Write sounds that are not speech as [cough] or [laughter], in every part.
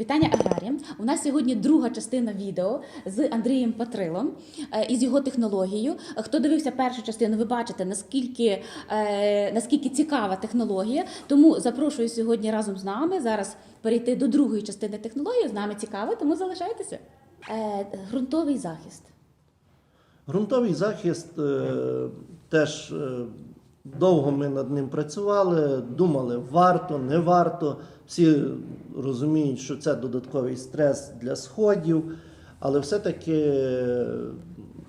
Вітання аграріям. У нас сьогодні друга частина відео з Андрієм Патрилом е, і з його технологією. Хто дивився першу частину, ви бачите, наскільки, е, наскільки цікава технологія. Тому запрошую сьогодні разом з нами зараз перейти до другої частини технології. З нами цікаво, тому залишайтеся. Е, Грунтовий захист. Ґрунтовий захист е, теж е, довго ми над ним працювали, думали, варто, не варто. Всі розуміють, що це додатковий стрес для сходів, але все-таки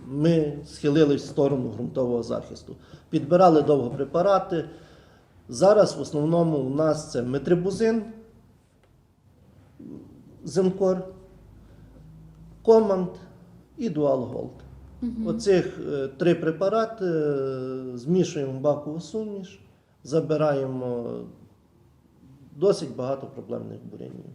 ми схилились в сторону ґрунтового захисту. Підбирали довго препарати. Зараз в основному у нас це метрибузин, зенкор, команд і дуал голд. Оцих е, три препарати е, змішуємо в бакову суміш, забираємо досить багато проблемних бурянів.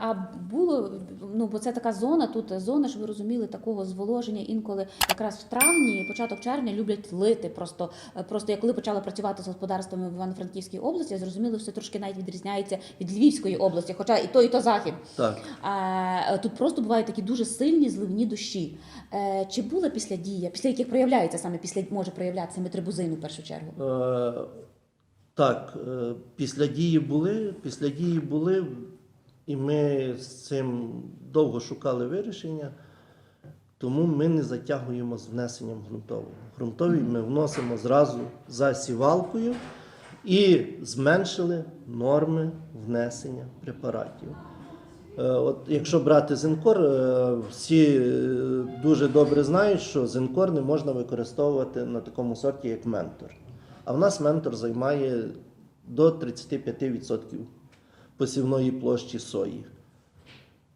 А було ну бо це така зона. Тут зона, щоб ви розуміли, такого зволоження інколи якраз в травні, початок червня люблять лити. Просто просто я коли почала працювати з господарствами в Івано-Франківській області, я зрозуміла, що це трошки навіть відрізняється від Львівської області, хоча і то, і то захід. Так. А, тут просто бувають такі дуже сильні зливні дощі. Е, чи була після дія, після яких проявляється саме після може проявлятися метрибузину в першу чергу? Е, так, е, після дії були, після дії були, і ми з цим довго шукали вирішення, тому ми не затягуємо з внесенням ґрунтового. Ґрунтовий ми вносимо зразу за сівалкою і зменшили норми внесення препаратів. Е, От якщо брати зинкор, е, всі е, дуже добре знають, що зинкор не можна використовувати на такому сорті, як ментор. А в нас ментор займає до 35% посівної площі сої.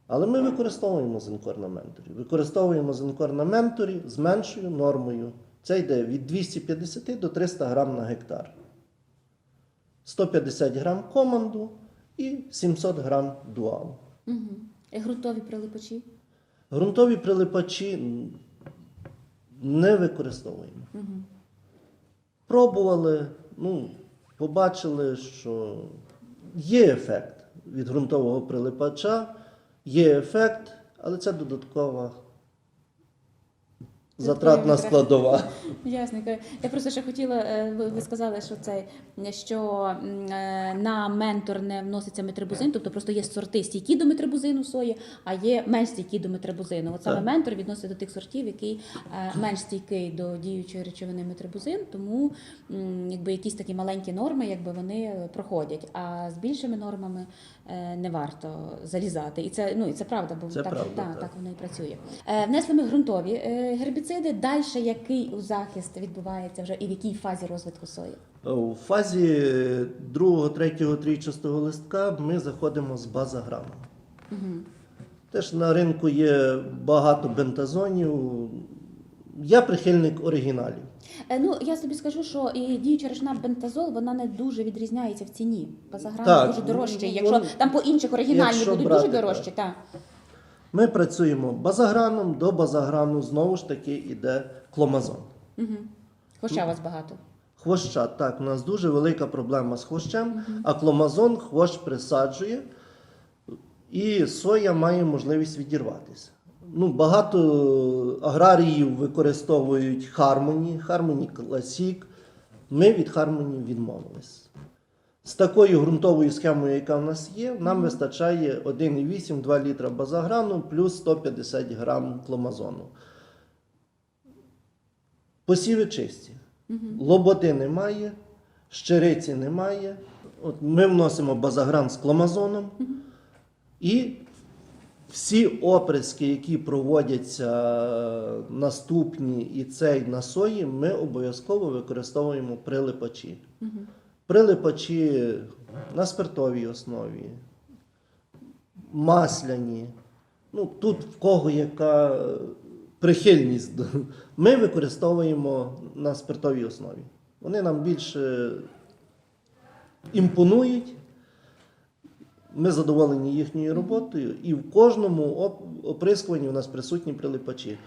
Але ми використовуємо зинкор на менторі. Використовуємо зинкор на менторі з меншою нормою. Це йде від 250 до 300 грам на гектар. 150 грам команду і 700 грам дуалу. Угу. І ґрунтові прилипачі? Грунтові прилипачі не використовуємо. Угу. Пробували, ну, побачили, що є ефект від ґрунтового прилипача, є ефект, але це додаткова затратна складова. [laughs] Ясненько. Я просто ще хотіла, е, ви сказали, що це що е, на ментор не вноситься метрибузин, тобто просто є сорти стійкі до метрибузину сої, а є менш стійкі до метрибузину. От саме ментор відноситься до тих сортів, який е, менш стійкий до діючої речовини метрибузин, тому якби якісь такі маленькі норми, якби вони проходять. А з більшими нормами не варто залізати. І це ну і це правда, бо Це так, правда, так, так. так воно і працює. Е, Внесли ми ґрунтові е, гербіциди. Далі який у захист відбувається вже і в якій фазі розвитку сої? У фазі другого, третього, трійчастого листка ми заходимо з базаграмом. Угу. Теж на ринку є багато бентазонів. Я прихильник оригіналів. Е, ну я собі скажу, що і діюча речна бентазол вона не дуже відрізняється в ціні. Базаграм Так, дуже дорожчий. ну, Якщо ну, там по інших оригінальні якщо будуть брати, дуже дорожчі, так. Ми працюємо базаграном, до базаграну знову ж таки йде кломазон. Угу. Хоча у вас багато. Хвоща, так, у нас дуже велика проблема з хвощем, а кломазон хвощ присаджує, і соя має можливість відірватися. Ну, багато аграріїв використовують Harmony, Harmony Classic. Ми від Harmony відмовились. З такою ґрунтовою схемою, яка в нас є, нам вистачає 1,8-2 літра базаграну плюс 150 грам кломазону. Посіви чисті. Лоботи немає, щириці немає. От ми вносимо базагран з кломазоном і всі оприски, які проводяться наступні і цей на сої, ми обов'язково використовуємо прилипачі. Прилипачі на спиртовій основі, масляні. Ну, тут в кого яка прихильність. [laughs] Ми використовуємо на спиртовій основі. Вони нам більше імпонують. Ми задоволені їхньою роботою, і в кожному оп- оприскуванні у нас присутні прилипачі.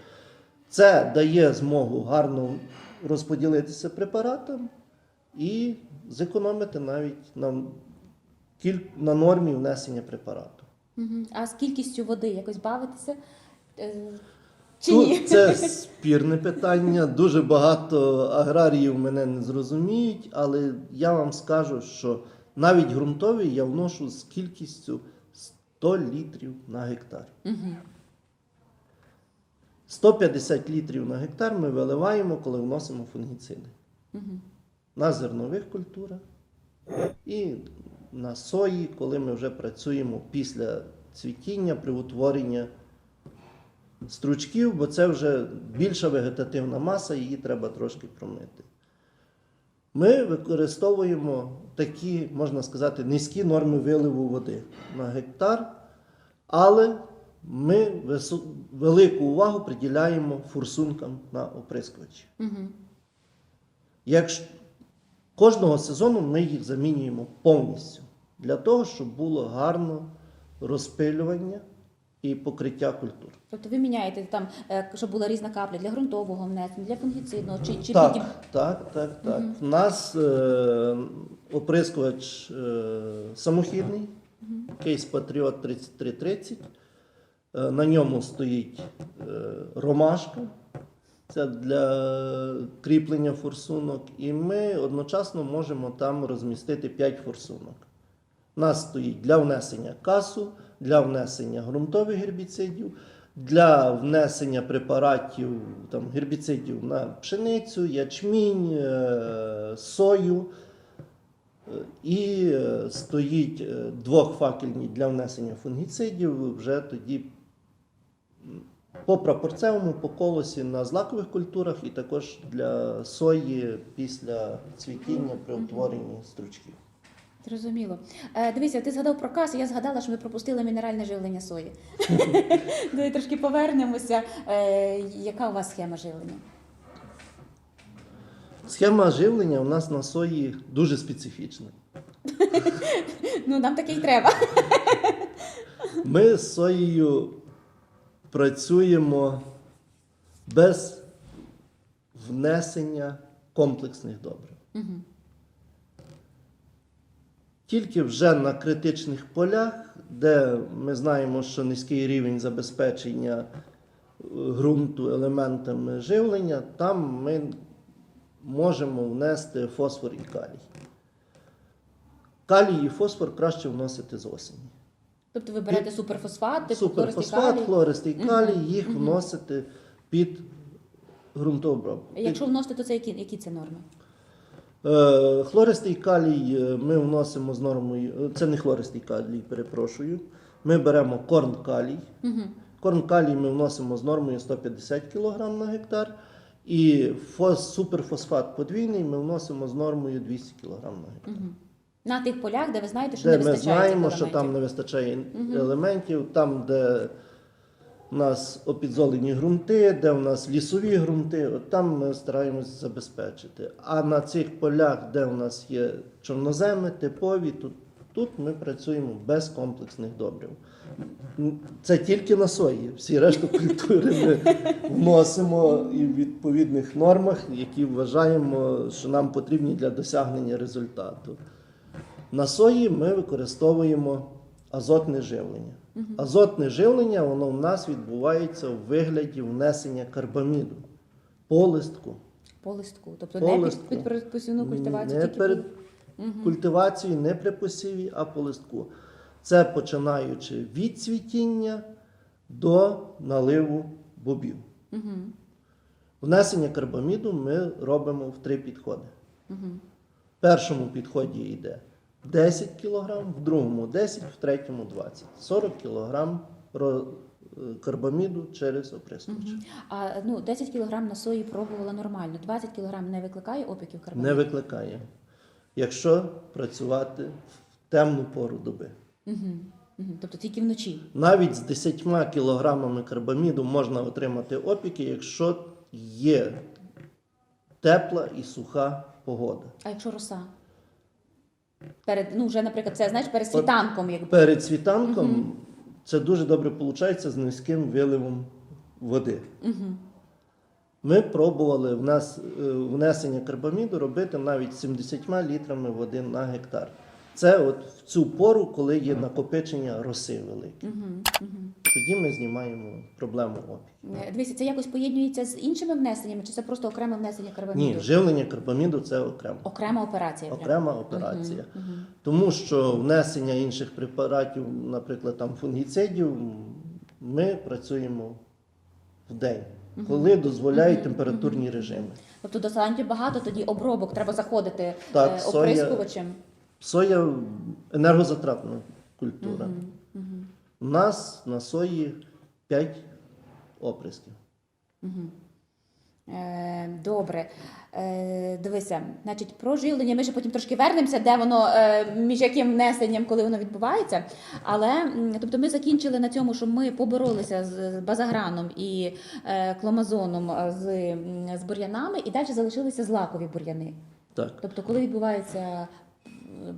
Це дає змогу гарно розподілитися препаратом і зекономити навіть на, на нормі внесення препарату. А з кількістю води якось бавитися? Е, Чи Тут ні? це [laughs] спірне питання. Дуже багато аграріїв мене не зрозуміють, але я вам скажу, що навіть ґрунтовий я вношу з кількістю 100 літрів на гектар. Мгм. 150 літрів на гектар ми виливаємо, коли вносимо фунгіциди. На зернових культурах і на сої, коли ми вже працюємо після цвітіння при утворенні стручків, бо це вже більша вегетативна маса, її треба трошки промити. Ми використовуємо такі, можна сказати, низькі норми виливу води на гектар, але ми велику увагу приділяємо форсункам на оприскувачі. Мгм. Якщо кожного сезону ми їх замінюємо повністю для того, щоб було гарно розпилювання і покриття культур. Тобто ви міняєте там, е, щоб була різна капля для ґрунтового внесення, для фунгіцидного, чи, чи так, потім. так, так, так. У нас е, оприскувач е, самохідний, кейс Patriot 3330. Е, на ньому стоїть е, ромашка. Це для кріплення форсунок. І ми одночасно можемо там розмістити 5 форсунок. У нас стоїть для внесення касу, для внесення ґрунтових гербіцидів, для внесення препаратів там, гербіцидів на пшеницю, ячмінь, е, сою. І е, стоїть е, двохфакельні для внесення фунгіцидів вже тоді по прапорцевому, по колосі на злакових культурах і також для сої після цвітіння при утворенні стручків. Зрозуміло. Е, дивися, ти згадав про касу, я згадала, що ми пропустили мінеральне живлення сої. [laughs] Давай трошки повернемося. Е, яка у вас схема живлення? Схема живлення у нас на сої дуже специфічна. [laughs] Ну, нам таке й треба. Ми з соєю працюємо без внесення комплексних добрив. Мгм. Тільки вже на критичних полях, де ми знаємо, що низький рівень забезпечення е, ґрунту елементами живлення, там ми можемо внести фосфор і калій. Калій і фосфор краще вносити з осені. Тобто ви берете суперфосфат, типу Суперфосфат, хлористий хлористий калій, їх вносити під ґрунтообробку. Якщо вносити, то це які, які це норми? Е, Хлористий калій е, ми вносимо з нормою. е, Це не хлористий калій, перепрошую. Ми беремо корн калій. Угу. Корн калій ми вносимо з нормою 150 кг на гектар. І фос, суперфосфат подвійний ми вносимо з нормою 200 кг на гектар. Угу. На тих полях, де ви знаєте, що Де не ми знаємо, цих що там не вистачає Мгм. елементів, там, де у нас опідзолені ґрунти, де у нас лісові ґрунти, от там ми стараємось забезпечити. А на цих полях, де у нас є чорноземи, типові, тут, тут ми працюємо без комплексних добрив. Це тільки на сої. Всі решту культури ми вносимо і в відповідних нормах, які вважаємо, що нам потрібні для досягнення результату. На сої ми використовуємо азотне живлення. Азотне живлення воно в нас відбувається у вигляді внесення карбаміду по листку. По листку. Тобто По не під, листку. під під посівну культивацію, Не тільки перед. Мгм. культивацією, не при посіві, а по листку. Це починаючи від цвітіння до наливу бобів. Мгм. Внесення карбаміду ми робимо в три підходи. В першому підході йде 10 кг, в другому 10, в третьому 20. 40 кг карбаміду через оприскувач. Мгм. А ну 10 кг на сої пробувала нормально. 20 кг не викликає опіків карбону? Не викликає. Якщо працювати в темну пору доби. Угу. Угу. Тобто тільки вночі. Навіть з 10 кілограмами карбаміду можна отримати опіки, якщо є тепла і суха погода. А якщо роса? Перед, ну вже, наприклад, це знаєш, перед світанком, якби. Перед світанком це дуже добре виходить з низьким виливом води. Угу. Ми пробували внес, е, внесення карбаміду робити навіть 70 літрами води на гектар. Це от в цю пору, коли є накопичення роси великі. Угу, угу. Тоді ми знімаємо проблему опіки. Дивіться, це якось поєднується з іншими внесеннями, чи це просто окреме внесення карбаміду? Ні, живлення карбаміду це окремо. Окрема операція. Окрема операція. Мгм, мгм. Тому що внесення інших препаратів, наприклад, там фунгіцидів, ми працюємо в день, коли дозволяють температурні режими. Тобто достатньо багато тоді обробок треба заходити Так, е, соя- оприскувачем. Соя енергозатратна культура. У нас на сої 5 оприсків. Е, Добре. Е, Дивися, значить, про живлення ми ще потім трошки вернемося, де воно е, між яким внесенням, коли воно відбувається. Але тобто ми закінчили на цьому, що ми поборолися з базаграном і е, кломазоном е, з, з бур'янами, і далі залишилися злакові бур'яни. Так. Тобто, коли відбувається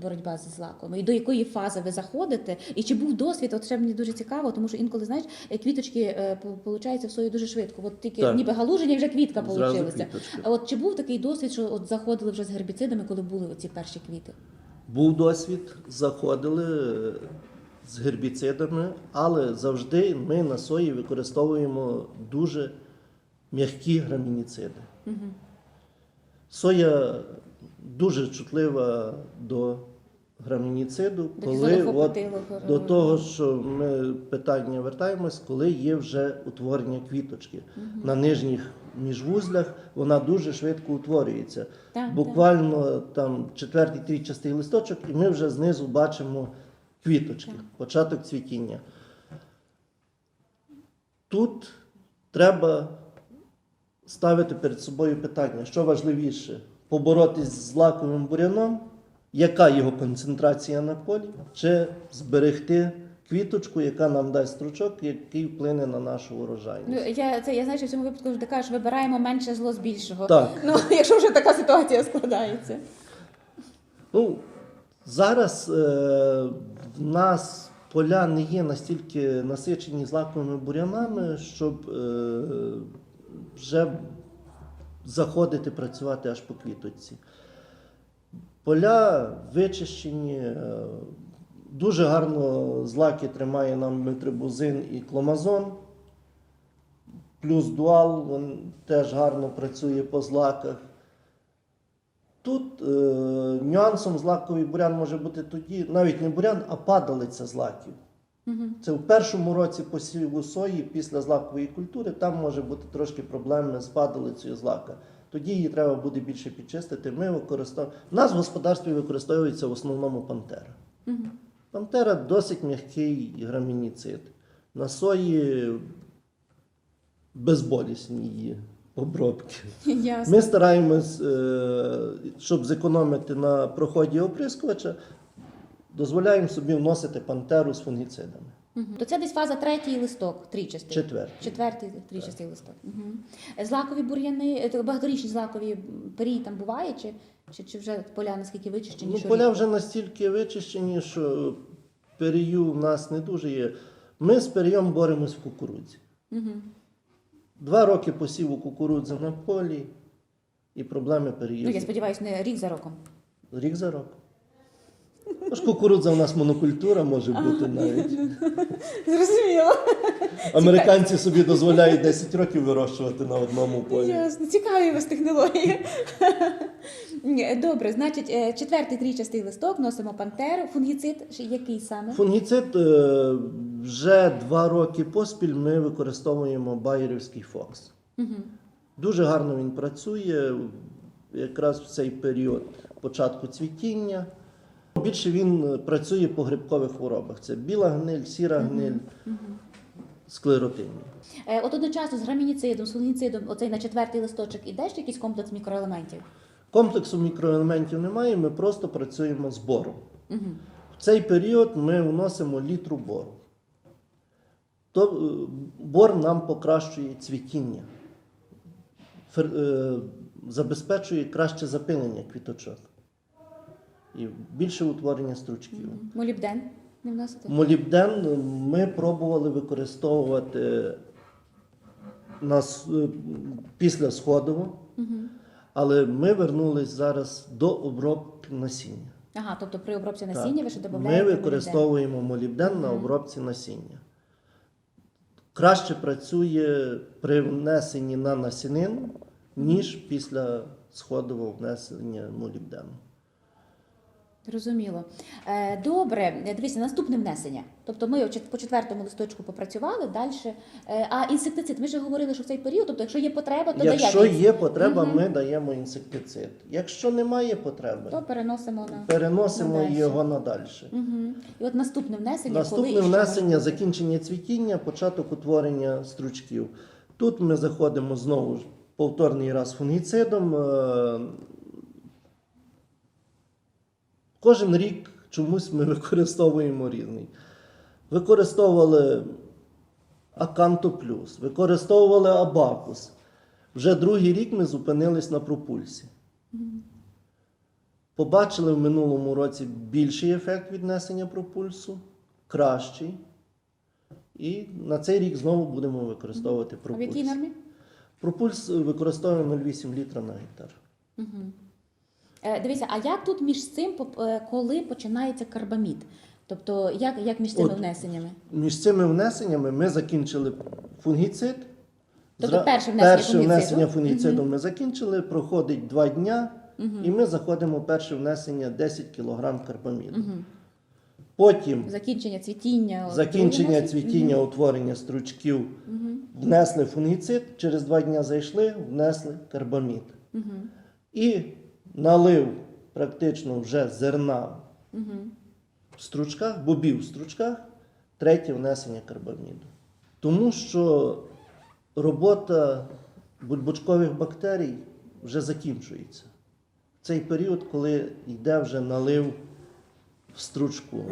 боротьба з злаком, і до якої фази ви заходите, і чи був досвід? От ще мені дуже цікаво, тому що інколи знаєш, е, квіточки е, получаються в сої дуже швидко. От тільки Так. ніби галуження, вже квітка получилася. А от чи був такий досвід, що от заходили вже з гербіцидами, коли були оці перші квіти? Був досвід, заходили е, з гербіцидами, але завжди ми на сої використовуємо дуже м'які грамініциди. Соя дуже чутлива до грамініциду, До коли от, до того, що ми питання вертаємось, коли є вже утворення квіточки. На нижніх міжвузлях, вона дуже швидко утворюється. Так, Буквально там четвертий трійчастий листочок, і ми вже знизу бачимо квіточки, початок цвітіння. Тут треба ставити перед собою питання, що важливіше, поборотись з лаковим буряном, яка його концентрація на полі, чи зберегти квіточку, яка нам дасть стручок, який вплине на нашу Ну, урожайність. я це я знаю, що в цьому випадку ти кажеш, вибираємо менше зло з більшого. Так. Ну, [laughs] якщо вже така ситуація складається. Ну, зараз е, в нас поля не є настільки насичені злаковими бурянами, щоб е, вже заходити працювати аж по квіточці. Поля вичищені, е, дуже гарно злаки тримає нам метрибузин і кломазон. Плюс дуал він теж гарно працює по злаках. Тут е, нюансом злаковий бурян може бути тоді, навіть не бурян, а падалиця злаків. Це в першому році посіву сої після злакової культури, там може бути трошки проблеми з падалицею злака. Тоді її треба буде більше підчистити. Ми використовуємо. У нас в господарстві використовується в основному пантера. Пантера досить м'який грамініцид. На сої безболісні її обробки. [laughs] Ясно. Ми стараємось, е, щоб зекономити на проході оприскувача, дозволяємо собі вносити пантеру з фунгіцидами. Мгм. То це десь фаза третій листок, трічастий. Четвертий. Четвертий трічастий листок. Угу. Злакові бур'яни, е, багаторічні злакові перії там буває, чи, чи, чи вже поля наскільки вичищені? Ну, що поля вже настільки вичищені, що перію в нас не дуже є. Ми з перієм боремось в кукурудзі. Мгм. Два роки посіву кукурудзи на полі і проблеми Ну, я сподіваюся, не рік за роком. Рік за рок. Тож кукурудза у нас монокультура може бути навіть. Зрозуміло. [laughs] Американці собі дозволяють 10 років вирощувати на одному полі. Ясно. Цікаві у вас технології. [laughs] Добре, значить, е, четвертий трічастий листок, носимо пантеру, фунгіцид, який саме? Фунгіцид е, вже два роки поспіль ми використовуємо байерівський фокс. Угу. Дуже гарно він працює якраз в цей період початку цвітіння. Більше він е, працює по грибкових хворобах. Це біла гниль, сіра гниль, склеротинні. Е, От одночасно з грамініцидом, з фунгіцидом, оцей на четвертий листочок, іде ще якийсь комплекс мікроелементів? Комплексу мікроелементів немає, ми просто працюємо з бором. В цей період ми вносимо літру бору. То, е, бор нам покращує цвітіння, фер- е, забезпечує краще запилення квіточок і більше утворення стручків. Молібден не вносите? Молібден ми пробували використовувати на, с- е, після сходову, але ми вернулись зараз до обробки насіння. Ага, тобто при обробці Так. насіння ви ще Ми використовуємо молібден на обробці насіння. Краще працює при внесенні на насінину, ніж після сходового внесення молібдену. Зрозуміло. Е, Добре, дивіться, наступне внесення. Тобто ми по четвертому листочку попрацювали далі. А інсектицид, ми вже говорили, що в цей період, тобто, якщо є потреба, то Якщо даєте. є потреба, Мгм. ми даємо інсектицид. Якщо немає потреби, То переносимо на. переносимо Надальше. його надалі. Угу. І от наступне внесення, Наступне коли внесення закінчення цвітіння, початок утворення стручків. Тут ми заходимо знову ж повторний раз фунгіцидом. Кожен рік чомусь ми [laughs] використовуємо різний. Використовували Аканто Плюс, використовували Абакус. Вже другий рік ми зупинились на пропульсі. Побачили в минулому році більший ефект віднесення пропульсу, кращий. І на цей рік знову будемо використовувати А в пропульс. якій нормі? Пропульс використовуємо 0,8 літра на гектар. Угу. Е, дивіться, а як тут між цим, е, коли починається карбамід? Тобто, як, як між цими От. внесеннями? Між цими внесеннями ми закінчили фунгіцид. Тобто перше внесення перше фунгіциду. внесення фунгіциду ми закінчили, проходить два дня, Мгм. і ми заходимо перше внесення 10 кг карбаміду. Мгм. Потім Закінчення цвітіння. закінчення цвітіння, Мгм. утворення стручків, Мгм. внесли фунгіцид, через два дні зайшли, внесли карбамід. Мгм. І налив практично вже зерна в стручках, бобів в стручках, третє внесення карбаміду. Тому що робота бульбочкових бактерій вже закінчується. Цей період, коли йде вже налив в стручку.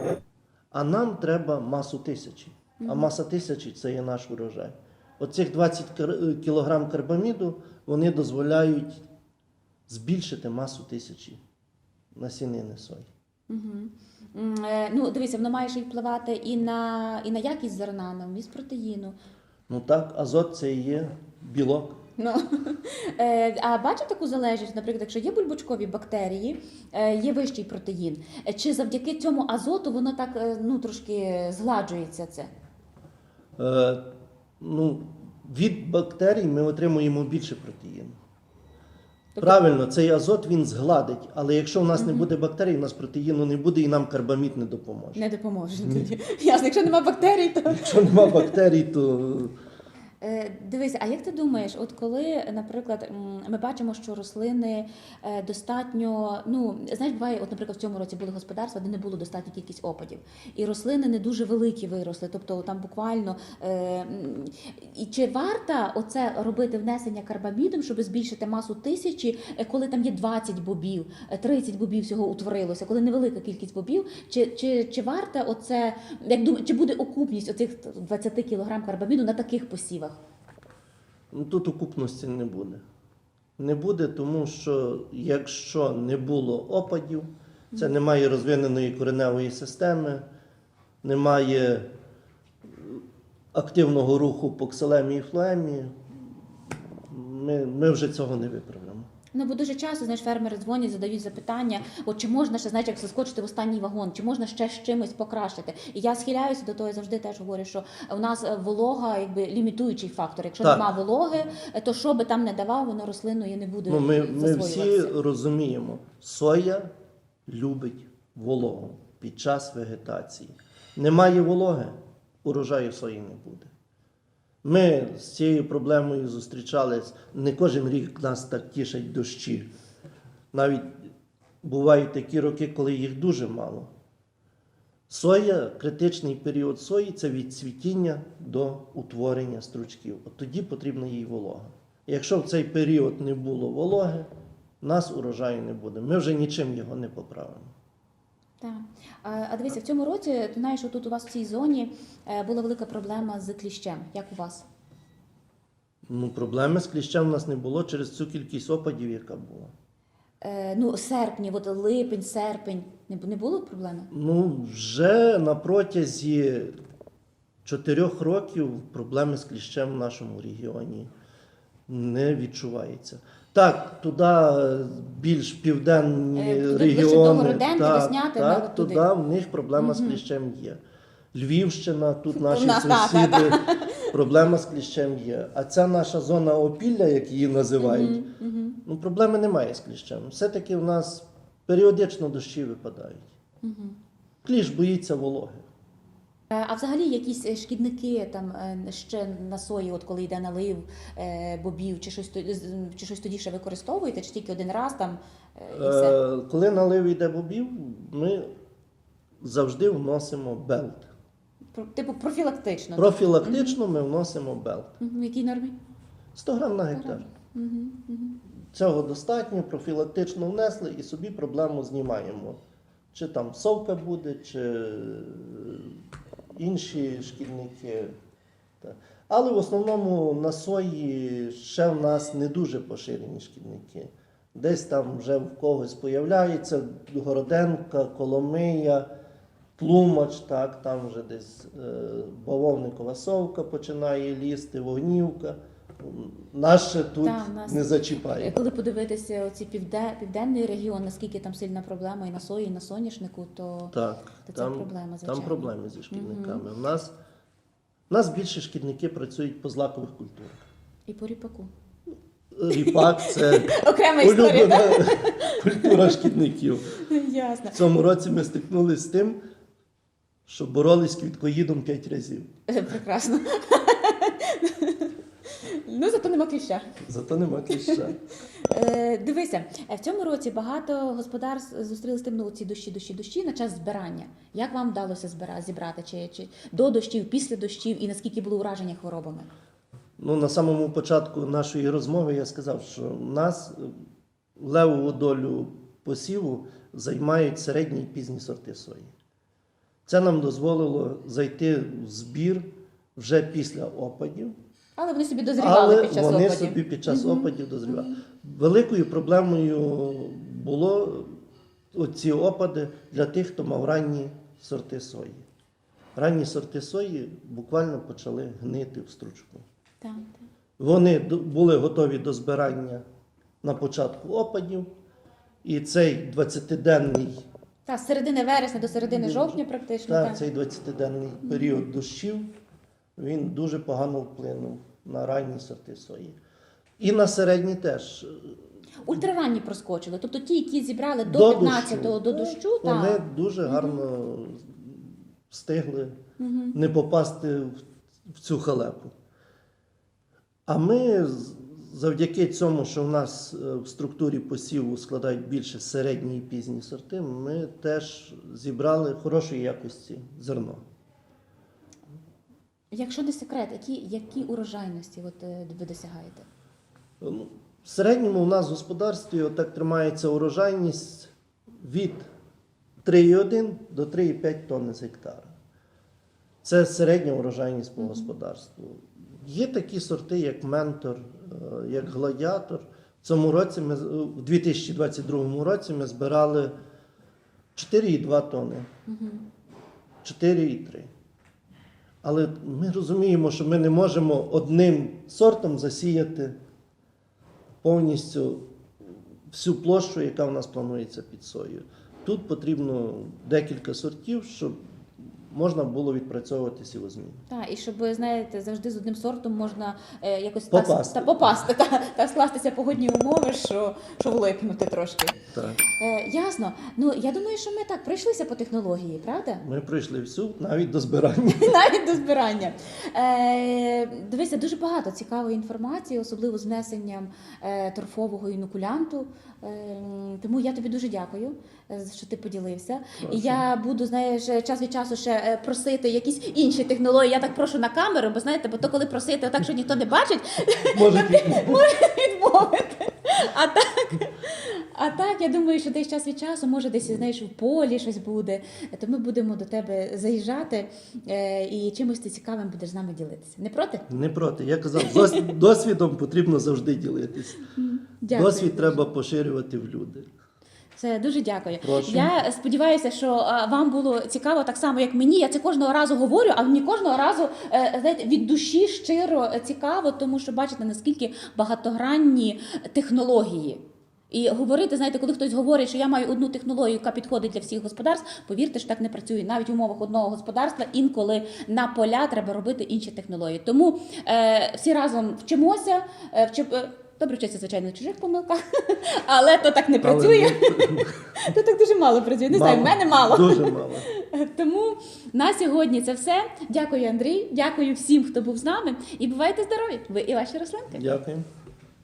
А нам треба масу тисячі. А маса тисячі це є наш урожай. Оцих 20 кар- кілограм карбаміду вони дозволяють збільшити масу тисячі насінини сої. М, е, Ну, дивіться, воно має ще й впливати і на, і на якість зерна, на вміст протеїну. Ну так, азот це і є білок. Ну, [laughs] е, а бачите таку залежність, наприклад, якщо є бульбочкові бактерії, е, є вищий протеїн. Чи завдяки цьому азоту воно так ну, трошки згладжується це? Е, ну, від бактерій ми отримуємо більше протеїну. Тобто- Правильно, цей азот він згладить, але якщо в нас не буде бактерій, у нас протеїну не буде і нам карбамід не допоможе. Не допоможе тоді. [laughs] Ясно, якщо нема бактерій, то. Якщо нема бактерій, то Е, Дивися, а як ти думаєш, от коли, наприклад, ми бачимо, що рослини е, достатньо, ну знаєш, буває, от, наприклад, в цьому році були господарства, де не було достатньо кількість опадів, і рослини не дуже великі виросли, тобто там буквально е, і чи варто оце робити внесення карбамідом, щоб збільшити масу тисячі, коли там є 20 бобів, е, 30 бобів всього утворилося, коли невелика кількість бобів, чи, чи, чи варто оце, як думаєш, чи буде окупність оцих 20 кг карбаміду на таких посівах? Ну, тут окупності не буде. Не буде, тому що якщо не було опадів, це немає розвиненої кореневої системи, немає е, активного руху по кселемі і флемі, ми, ми вже цього не виправимо. Ну бо дуже часто знаєш, фермери дзвонять, задають запитання: от чи можна ще знаєш, як заскочити в останній вагон, чи можна ще з чимось покращити? І я схиляюся до того, я завжди теж говорю, що у нас е, волога, якби лімітуючий фактор. Якщо Так. нема вологи, е, то що би там не давав, воно рослиною не буде Ну, ми, ми всі розуміємо, соя любить вологу під час вегетації. Немає вологи, урожаю сої не буде. Ми з цією проблемою зустрічались. Не кожен рік нас так тішать дощі. Навіть бувають такі роки, коли їх дуже мало. Соя, критичний період сої це від цвітіння до утворення стручків. От тоді потрібна їй волога. Якщо в цей період не було вологи, нас урожаю не буде. Ми вже нічим його не поправимо. Так. А, дивися, в цьому році ти знаєш, що тут у вас в цій зоні е, була велика проблема з кліщем. Як у вас? Ну, проблеми з кліщем у нас не було через цю кількість опадів, яка була. Е, ну, серпні, от липень, серпень. Не, не було проблеми? Ну, вже на протязі чотирьох років проблеми з кліщем в нашому регіоні не відчувається. Так, туди е, більш південні Е, регіони. так, Деснятина, так, туди. в них проблема з кліщем є. Львівщина, тут наші нас, так, сусіди, проблема з кліщем є. А ця наша зона опілля, як її називають, Мгм, мгм, ну, проблеми немає з кліщем. Все-таки в нас періодично дощі випадають. мгм. Кліщ боїться вологи. Е, А взагалі якісь е, шкідники там е, ще на сої, от коли йде налив бобів, чи щось чи щось тоді ще використовуєте, чи тільки один раз там і все? Коли налив йде бобів, ми завжди вносимо белт. Типу профілактично. Профілактично ми вносимо белт. В якій нормі? 100 грам на гектар. Мгм. Цього достатньо, профілактично внесли і собі проблему знімаємо. Чи там совка буде, чи інші шкідники. Але в основному на сої ще в нас не дуже поширені шкідники. Десь там вже в когось появляється Городенка, Коломия, Тлумач, так, там вже десь е, бавовникова совка починає лізти, вогнівка. Наше тут в нас- не зачіпає. Коли подивитися оці півде, південний регіон, наскільки там сильна проблема і на сої, і на соняшнику, то Так, То це там, проблема, там проблеми зі шкідниками. У нас, у нас більше шкідники працюють по злакових культурах. і по ріпаку. Ріпак [laughs] це Окрема улюблена культура шкідників. Ясно. В цьому році ми стикнулися з тим, що боролись з квіткоїдом 5 разів. Е, Прекрасно. Ну, зато нема кліща. Зато нема кліща. [laughs] Е, дивися, е, в цьому році багато господарств зустріли з тим, ну, ці дощі, дощі, дощі на час збирання. Як вам вдалося збира, зібрати? Чи, чи до дощів, після дощів, і наскільки було ураження хворобами? Ну, на самому початку нашої розмови я сказав, що в нас е, левову долю посіву займають середні і пізні сорти сої. Це нам дозволило зайти в збір вже після опадів. Але вони собі дозрівали Але під час вони опадів. собі під час опадів дозрівали. Великою проблемою було оці опади для тих, хто мав ранні сорти сої. Ранні сорти сої буквально почали гнити в стручку. Так, так. Вони були готові до збирання на початку опадів, і цей 20-денний, Та, з середини вересня до середини жовтня практично. та, так. цей 20-денний період дощів він дуже погано вплинув на ранні сорти сої. І на середні теж. Ультраранні проскочили. Тобто ті, які зібрали до, До 15-го до дощу. дощу, Вони так. дуже гарно встигли не попасти в, в цю халепу. А ми завдяки цьому, що в нас е, в структурі посіву складають більше середні і пізні сорти, ми теж зібрали хорошої якості зерно. Якщо не секрет, які, які урожайності от, е, ви досягаєте? Ну, В середньому у нас в господарстві отак тримається урожайність від 3,1 до 3,5 тонни з гектара. Це середня урожайність по господарству. Є такі сорти, як ментор, е, як гладіатор. В цьому році ми у 2022 році ми збирали 4,2 тонни. 4,3. Але ми розуміємо, що ми не можемо одним сортом засіяти повністю всю площу, яка в нас планується під сою. Тут потрібно декілька сортів, щоб можна було відпрацьовувати сівозміну. Так, і щоб, знаєте, завжди з одним сортом можна е, якось Попасти. Та, та попасти, та, та скластися погодні умови, що, що влипнути трошки. Так. Е, ясно. Ну я думаю, що ми так пройшлися по технології, правда? Ми пройшли всю навіть до збирання. [laughs] Навіть до збирання. Е, дивися, дуже багато цікавої інформації, особливо з внесенням е, торфового інокулянту. Е, тому я тобі дуже дякую, е, що ти поділився. І я буду, знаєш, час від часу ще е, просити якісь інші технології. Я так прошу на камеру, бо знаєте, бо то коли просити, отак, що ніхто не бачить, [laughs] Може, [laughs] відмовити. А так, а так, я думаю, що десь час від часу, може, десь знаєш, в полі щось буде. То ми будемо до тебе заїжджати е, і чимось ти цікавим будеш з нами ділитися. Не проти? не проти. Я казав, [laughs] досвідом потрібно завжди ділитись. Дякую. Досвід треба поширювати в люди. Все, дуже дякую. Прошу. Я сподіваюся, що а, вам було цікаво так само, як мені. Я це кожного разу говорю, а мені кожного разу е, знаєте, від душі щиро е, цікаво, тому що бачите, наскільки багатогранні технології. І говорити, знаєте, коли хтось говорить, що я маю одну технологію, яка підходить для всіх господарств, повірте, що так не працює. Навіть в умовах одного господарства інколи на поля треба робити інші технології. Тому е, всі разом вчимося, е, вчи, е, добре вчиться, звичайно, на чужих помилках, [laughs] але то так не Але працює. [laughs] То так дуже мало працює. Не знаю, в мене мало. Дуже мало. [laughs] Тому на сьогодні це все. Дякую, Андрій. Дякую всім, хто був з нами. І бувайте здорові! Ви і ваші рослинки. Дякую.